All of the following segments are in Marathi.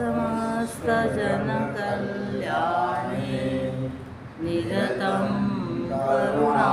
समस्तजनकल्याणे निरतं करुणा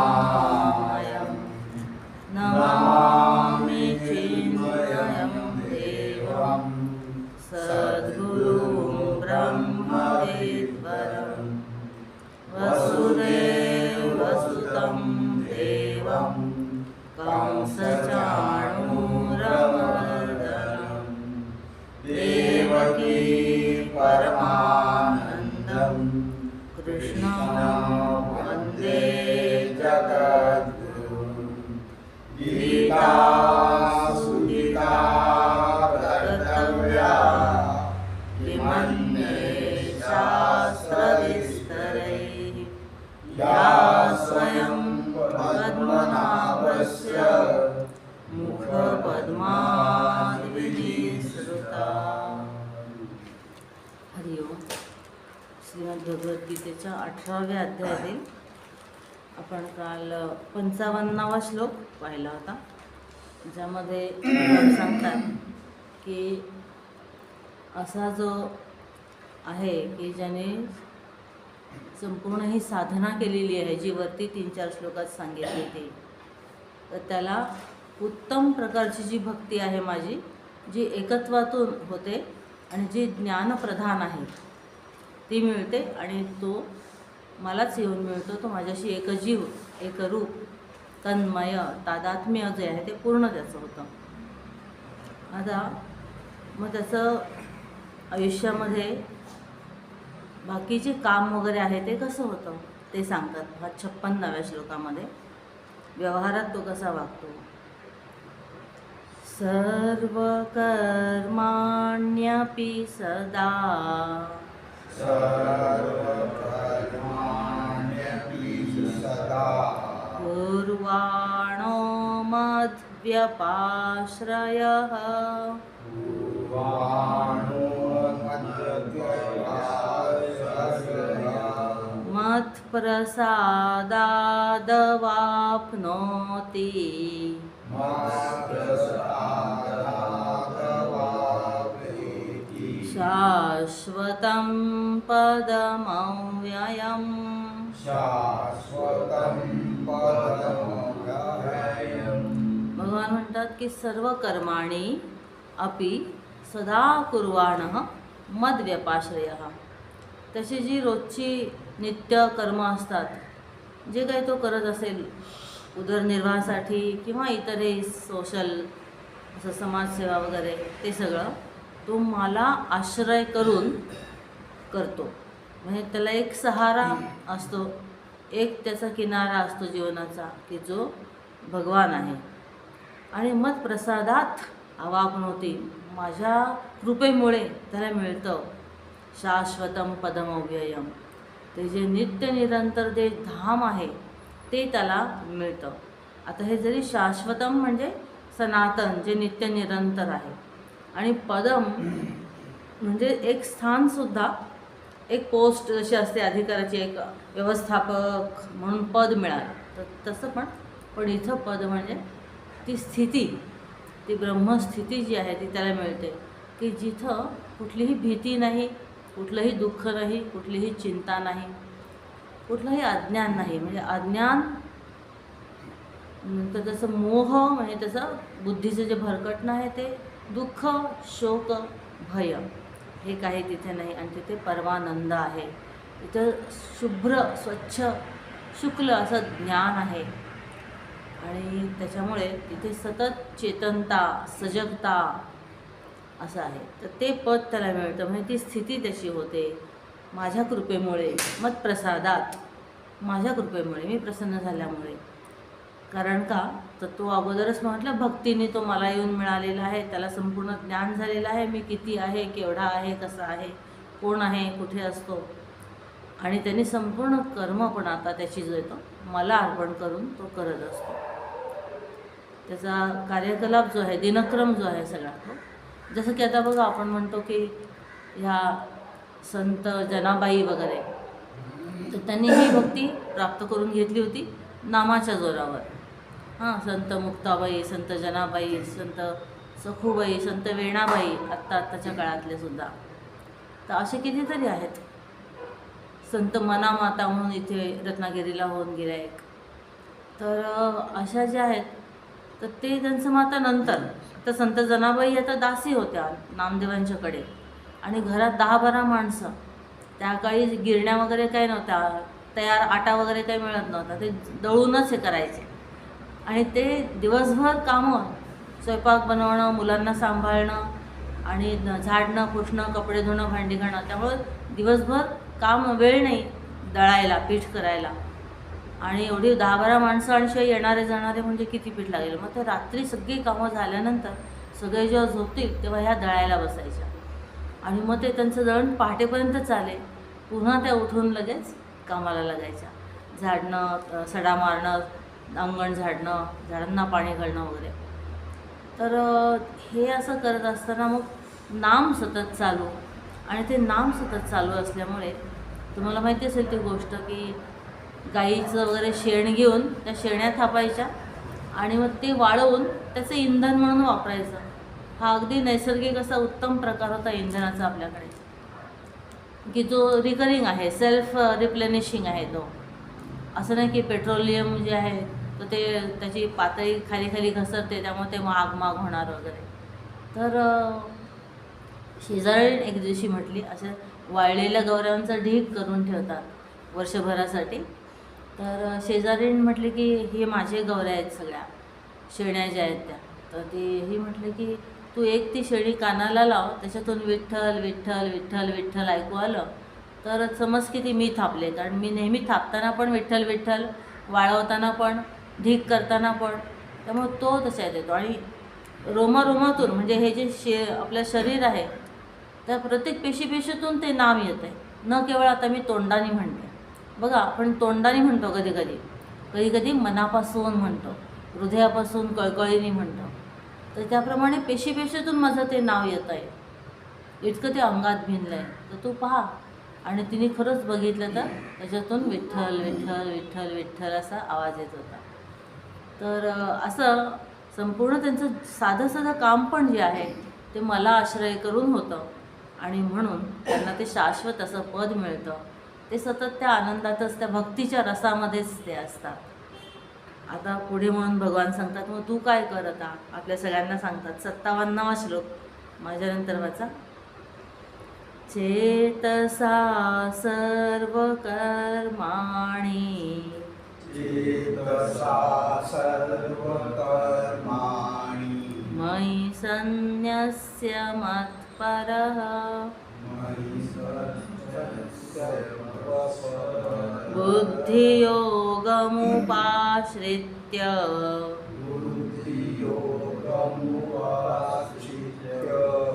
अध्यायातील. आपण काल पंचावन्नावा श्लोक पाहिला होता. ज्यामध्ये सांगतात की असा जो आहे की ज्याने संपूर्ण ही साधना केलेली आहे जी वरती तीन चार श्लोकात सांगितली ती तर त्याला उत्तम प्रकारची जी भक्ती आहे माझी जी एकत्वातून होते आणि जी ज्ञानप्रधान आहे ती मिळते आणि तो मलाच येऊन मिळतो तो माझ्याशी एकजीव एकरूप तन्मय तादात्म्य जे आहे ते पूर्ण त्याचं होतं. आता मग त्याचं आयुष्यामध्ये बाकीचे काम वगैरे आहे ते कसं होतं? ते सांगतात. हा छप्पन्नाव्या श्लोकामध्ये. व्यवहारात तो कसा वागतो? सर्वकर्माण्यपि सदा सर्व मद्व्यपाश्रयः पूर्वाणो मत्प्रसादादवाप्नोति। शाश्वतं पदमव्ययम्। शाश्वतं पदमव्ययम्। भगवान म्हणतात की सर्व कर्माणी अपि सदा कुर्वाण मद्व्यपाश्रय. तशी जी रोजची नित्य कर्म असतात जे काही तो करत असेल उदरनिर्वाहासाठी किंवा इतरही सोशल असं समाजसेवा वगैरे ते सगळं तो मला आश्रय करून करतो. म्हणजे त्याला एक सहारा असतो एक त्याचा किनारा असतो जीवनाचा की जो भगवान आहे. आणि मत प्रसादात अवापनवती माझ्या कृपेमुळे त्याला मिळतं. शाश्वतम पदमव्ययम. ते जे नित्य निरंतर जे धाम आहे ते त्याला मिळतं. आता हे जरी शाश्वतम म्हणजे सनातन जे नित्य निरंतर आहे. आणि पदम म्हणजे एक स्थानसुद्धा एक पोस्ट जशी असते अधिकाराची एक व्यवस्थापक म्हणून पद मिळालं. तर तसं पण पण इथं पद म्हणजे ती स्थिती ती ब्रह्मस्थिती जी आहे ती त्याला मिळते. की जिथं कुठलीही भीती नाही कुठलंही दुःख नाही कुठलीही चिंता नाही कुठलंही अज्ञान नाही. म्हणजे अज्ञान नंतर त्याचं मोह म्हणजे त्याचं बुद्धीचं जे भरकटणं आहे ते दुःख शोक भय हे काही तिथे नाही आणि तिथे परमानंद आहे. तिथं शुभ्र स्वच्छ शुक्ल असं ज्ञान आहे. आणि त्याच्यामुळे तिथे सतत चेतनता सजगता असं आहे. तर ते पद त्याला मिळतं. म्हणजे ती स्थिती त्याची होते. माझ्या कृपेमुळे मत प्रसादात माझ्या कृपेमुळे मी प्रसन्न झाल्यामुळे. कारण का? तर तो अगोदरच म्हटलं भक्तीने तो मला येऊन मिळालेला आहे. त्याला संपूर्ण ज्ञान झालेलं आहे. मी किती आहे केवढा आहे कसा आहे कोण आहे कुठे असतो? आणि त्यांनी संपूर्ण कर्म पण आता त्याची जो येतो मला अर्पण करून तो करत असतो. त्याचा कार्यकलाप जो आहे दिनक्रम जो आहे सगळा. तो जसं की आता बघा आपण म्हणतो की ह्या संत जनाबाई वगैरे तर त्यांनी ही भक्ती प्राप्त करून घेतली होती नामाच्या जोरावर. हां संत मुक्ताबाई संत जनाबाई संत सखूबाई संत वेणाबाई आत्ता आत्ताच्या काळातले सुद्धा. तर असे कितीतरी आहेत. संत मनामाता म्हणून इथे रत्नागिरीला होऊन गेल्या एक तर अशा ज्या आहेत तर ते त्यांचं मग आता नंतर तर संत जनाबाई आता दासी होत्या नामदेवांच्याकडे. आणि घरात दहा बारा माणसं. त्या काळी गिरण्या वगैरे काही नव्हत्या तयार आटा वगैरे काही मिळत नव्हता. ते दळूनच हे करायचे. आणि ते दिवसभर कामं स्वयंपाक बनवणं मुलांना सांभाळणं आणि झाडणं पुसणं कपडे धुणं भांडी घालणं. त्यामुळं दिवसभर काम वेळ नाही दळायला पीठ करायला. आणि एवढी दहा बारा माणसं आणि शिवाय येणारे जाणारे म्हणजे किती पीठ लागेल? मग ते रात्री सगळी कामं झाल्यानंतर सगळे जेव्हा झोपतील तेव्हा ह्या दळायला बसायच्या. आणि मग ते त्यांचं दळण पहाटेपर्यंत चाले पुन्हा त्या उठून लगेच कामाला लागायच्या. झाडणं सडा मारणं अंगण झाडणं झाडांना पाणी घालणं वगैरे. तर हे असं करत असताना मग नाम सतत चालू. आणि ते नाम सतत चालू असल्यामुळे तुम्हाला माहिती असेल ती गोष्ट की गाईचं वगैरे शेण घेऊन त्या शेण्या थापायच्या आणि मग ते वाळवून त्याचं इंधन म्हणून वापरायचं. हा अगदी नैसर्गिक असा उत्तम प्रकार होता इंधनाचा आपल्याकडे. की जो रिकरिंग आहे सेल्फ रिप्लेनिशिंग uh, आहे तो. असं नाही की पेट्रोलियम जे आहे तर ते त्याची पातळी खाली खाली घसरते त्यामुळे ते महाग माग होणार वगैरे. तर uh, अ, एक दिवशी म्हटली असं वाळलेल्या गौऱ्यांचा ढीक करून ठेवतात वर्षभरासाठी. तर शेजारीण म्हटले की हे माझे गौऱ्या आहेत सगळ्या. शेण्या ज्या आहेत त्या. तर ती ही म्हटली की तू एक ती शेणी कानाला लाव. त्याच्यातून विठ्ठल विठ्ठल विठ्ठल विठ्ठल ऐकू आलं. तर समज की ती मी थापले. कारण मी नेहमी थापताना पण विठ्ठल विठ्ठल वाळवताना पण ढीक करताना पण त्यामुळे तो तशात येतो. आणि रोमारोमातून म्हणजे हे जे शे आपलं शरीर आहे त्या प्रत्येक पेशीपेशीतून ते नाम येत आहे न केवळ आता मी तोंडाने म्हणते. बघा आपण तोंडाने म्हणतो कधी कधी. कधी कधी मनापासून म्हणतो. हृदयापासून कळकळीने म्हणतो. तर त्याप्रमाणे पेशीपेशीतून माझं ते नाव येत आहे. इतकं ते अंगात भिनलं आहे तर तू पहा. आणि तिने खरंच बघितलं तर त्याच्यातून विठ्ठल विठ्ठल विठ्ठल विठ्ठल असा आवाज येत होता. तर असं संपूर्ण त्यांचं साधं साधं काम पण जे आहे ते मला आश्रय करून होतं. आणि म्हणून त्यांना ते शाश्वत असं पद मिळतं. ते सतत त्या आनंदातच त्या भक्तीच्या रसामध्येच ते असतात. आता पुढे म्हणून भगवान सांगतात मग तू काय कर आता? आपल्या सगळ्यांना सांगतात. सत्तावन्नावा श्लोक माझ्यानंतर वाचा. चेतसा सर्व कर्माणि चेतसा सर्वकर्माणि मयि सन्न्यस्य मत्परः। मयि सन्न्यस्य मत्परः। बुद्धियोगमुपाश्रित्य।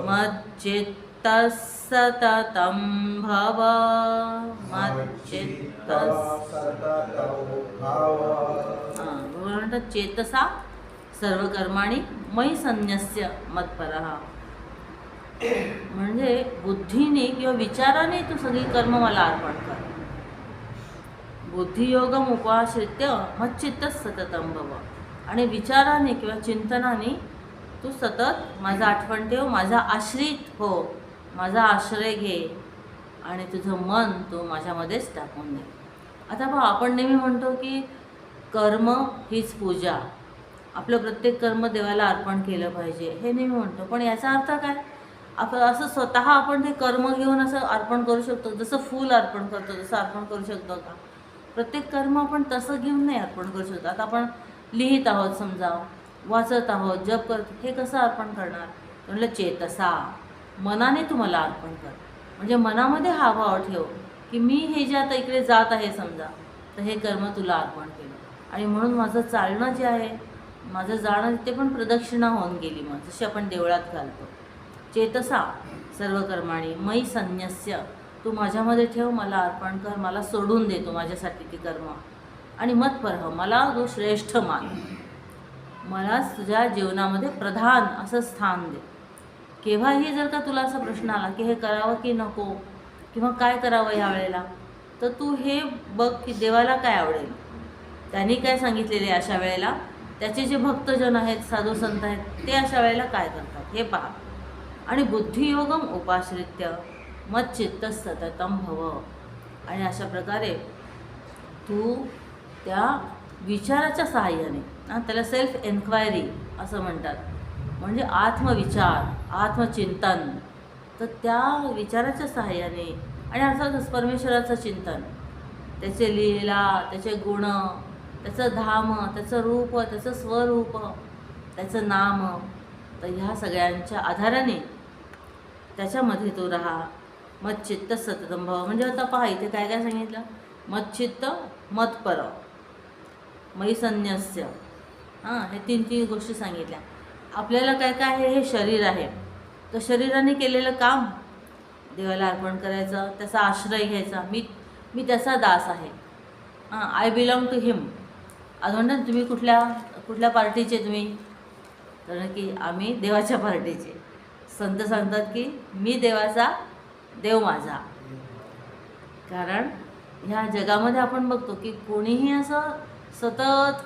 मच्चित्तः सततं भव मच्चित्तः चेतसा सर्व कर्माणी मयी संन्यस्य मत्परः। म्हणजे बुद्धीने किंवा विचाराने तू सगळी कर्म मला अर्पण कर. बुद्धियोगम उपाश्रित्य मच्चित्त सततम भव। आणि विचाराने किंवा चिंतनाने तू सतत माझा आठवण ठेव माझा आश्रित हो माझा आश्रय घे आणि तुझं मन तू माझ्यामध्येच टाकून दे। आता बघ आपण नेहमी म्हणतो की कर्म हीच पूजा। आपलं प्रत्येक कर्म देवाला अर्पण केलं पाहिजे हे नेहमी म्हणतो. पण याचा अर्थ काय? आपण असं स्वतः आपण ते कर्म घेऊन असं अर्पण करू शकतो जसं फूल अर्पण करतो तसं अर्पण करू शकतो का? प्रत्येक कर्म आपण तसं घेऊन नाही अर्पण करू शकतो. आता आपण लिहित आहोत समजा वाचत आहोत जप करतो हे कसं अर्पण करणार? म्हणलं चेतसा मनाने तुम्हाला अर्पण कर. म्हणजे मनामध्ये हा भाव ठेव की मी हे जे आता इकडे जात आहे समजा तर हे कर्म तुला अर्पण केलं. आणि म्हणून माझं चालणं जे आहे माझं जाणं ते पण प्रदक्षिणा होऊन गेली मग जशी आपण देवळात घालतो. चेतसा सर्व कर्माणी मयी संन्यस्य तू माझ्यामध्ये ठेव मला अर्पण कर मला सोडून दे तू माझ्यासाठी ती कर्म. आणि मत परह मला तू श्रेष्ठ मान. मला तुझ्या जीवनामध्ये प्रधान असं स्थान दे. केव्हाही जर का तुला असा प्रश्न आला की हे करावं की नको किंवा काय करावं यावेळेला तर तू हे बघ की देवाला काय आवडेल. त्यांनी काय सांगितलेले अशा वेळेला? त्याचे जे भक्तजन आहेत साधू संत आहेत ते अशा वेळेला काय करतात? हे पहा. आणि बुद्धियोगम उपाश्रित्य. मच्चित्त सततम भव आणि अशा प्रकारे तू त्या विचाराच्या सहाय्याने त्याला सेल्फ एन्क्वायरी असं म्हणतात. म्हणजे आत्मविचार आत्मचिंतन. तर त्या विचाराच्या सहाय्याने आणि अर्थातच परमेश्वराचं चिंतन त्याचे लीला त्याचे गुण त्याचं धाम त्याचं रूप त्याचं स्वरूप त्याचं नाम तर ह्या सगळ्यांच्या आधाराने त्याच्यामध्ये तो राहा. मच्चित्त सततम भाव म्हणजे आता पहा इथे काय काय सांगितलं? मच्चित्त मतपर. मयी संन्यस्य हां हे तीन तीन गोष्टी सांगितल्या. आपल्याला काय काय आहे? हे शरीर आहे. तर शरीराने केलेलं काम देवाला अर्पण करायचं त्याचा आश्रय घ्यायचा. मी मी त्याचा दास आहे. हां आय बिलॉंग टू हिम आज म्हणतात तुम्ही कुठल्या कुठल्या पार्टीचे तुम्ही? कारण की आम्ही देवाच्या पार्टीचे. संत सांगतात की मी देवाचा देव माझा. कारण ह्या जगामध्ये आपण बघतो की कोणीही असं सतत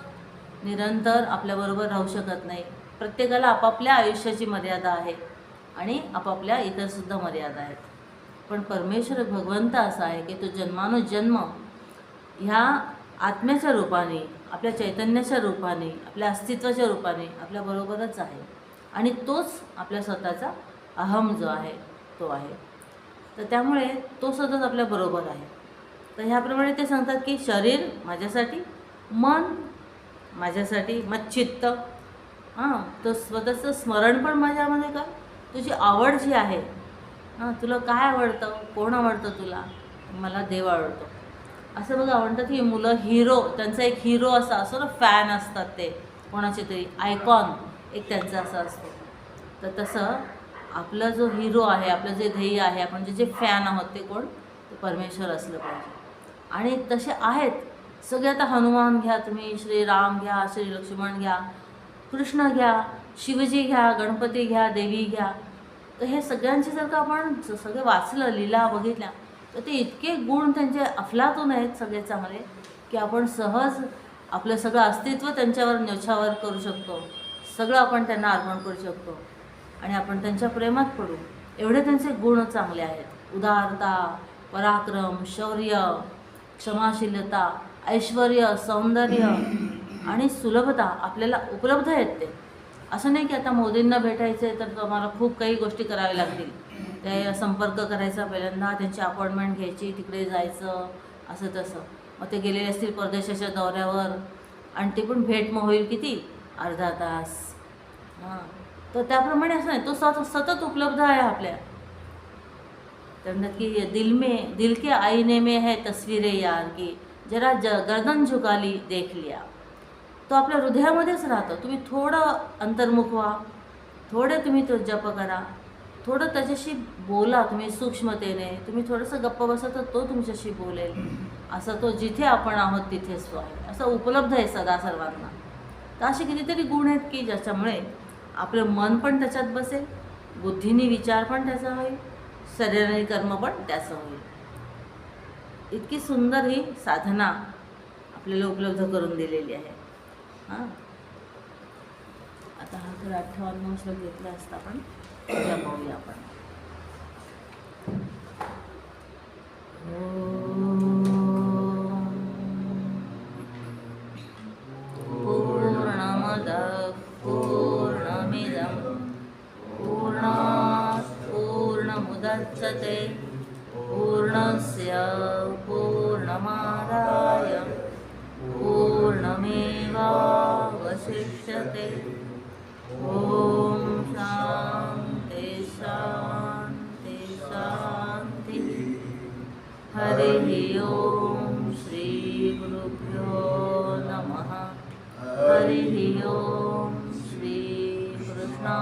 निरंतर आपल्याबरोबर राहू शकत नाही. प्रत्येकाला आपापल्या आयुष्याची मर्यादा आहे आणि आपापल्या इतरसुद्धा मर्यादा आहेत. पण परमेश्वर भगवंत असा आहे की तो जन्मानुजन्म ह्या आत्म्याच्या रूपाने आपल्या चैतन्याच्या रूपाने आपल्या अस्तित्वाच्या रूपाने आपल्याबरोबरच आहे. आणि तोच आपल्या स्वतःचा अहम जो आहे तो आहे. तर त्यामुळे तो सतत आपल्याबरोबर आहे. तर ह्याप्रमाणे ते सांगतात की शरीर माझ्यासाठी मन माझ्यासाठी मच्चित्त हां तो स्वतःचं स्मरण पण माझ्यामध्ये कर. तुझी आवड जी आहे हां तुला काय आवडतं कोण आवडतं तुला? मला देव आवडतो. असं बघा म्हणतात की मुलं हिरो त्यांचा एक हिरो असा असतो ना फॅन असतात ते. कोणाचे तरी आयकॉन एक त्यांचा असा असतो. तर तसं आपला जो हिरो आहे आपलं जे ध्येय आहे आपण जे जे फॅन आहोत ते कोण? ते परमेश्वर असलं पाहिजे. आणि तसे आहेत. सगळे आता हनुमान घ्या तुम्ही श्रीराम घ्या श्री लक्ष्मण घ्या कृष्ण घ्या शिवजी घ्या गणपती घ्या देवी घ्या. तर हे सगळ्यांचे जर का आपण सगळे वाचलं लीला बघितल्या तर ते इतके गुण त्यांचे अफलातून आहेत सगळे चांगले की आपण सहज आपलं सगळं अस्तित्व त्यांच्यावर न्योछावर करू शकतो. सगळं आपण त्यांना अर्पण करू शकतो. आणि आपण त्यांच्या प्रेमात पडू. एवढे त्यांचे गुण चांगले आहेत. उदारता पराक्रम शौर्य क्षमाशीलता ऐश्वर सौंदर्य आणि सुलभता आपल्याला उपलब्ध आहेत ते. असं नाही की आता मोदींना भेटायचं आहे तर तुम्हाला खूप काही गोष्टी कराव्या लागतील. ते संपर्क करायचा पहिल्यांदा त्यांची अपॉइंटमेंट घ्यायची तिकडे जायचं असं तसं. मग ते गेलेले असतील परदेशाच्या दौऱ्यावर. आणि ते पण भेट मग होईल किती? अर्धा तास. हां. तर त्याप्रमाणे असं नाही तो सत सतत उपलब्ध आहे आपल्या. तर नक्की दिल में दिल के आईने में है तस्वीरें यार की जरा ज गर्दन झुकाली देख लिया. तो आपल्या हृदयामध्येच राहतो. तुम्ही थोडं अंतर्मुख व्हा थोडे तुम्ही तो जप करा थोडं त्याच्याशी बोला तुम्ही सूक्ष्मतेने तुम्ही थोडंसं गप्प बसा तर तो तुमच्याशी बोलेल. असं तो जिथे आपण आहोत तिथेच तो आहे. असं उपलब्ध आहे सदा सर्वांना. तर असे कितीतरी गुण आहेत की ज्याच्यामुळे आपलं मन पण त्याच्यात बसेल बुद्धीने विचार पण त्याचा होईल शरीराने कर्म पण त्याचं होईल. इतकी सुंदर ही साधना आपल्याला उपलब्ध करून दिलेली आहे. हां. आता हा तर अठ्ठावन्न श्लोक घेतला असता पण उद्या पाहूया आपण. हरि हरिः ॐ श्रीगुरुभ्यो नमः। हरिः ॐ श्रीकृष्णा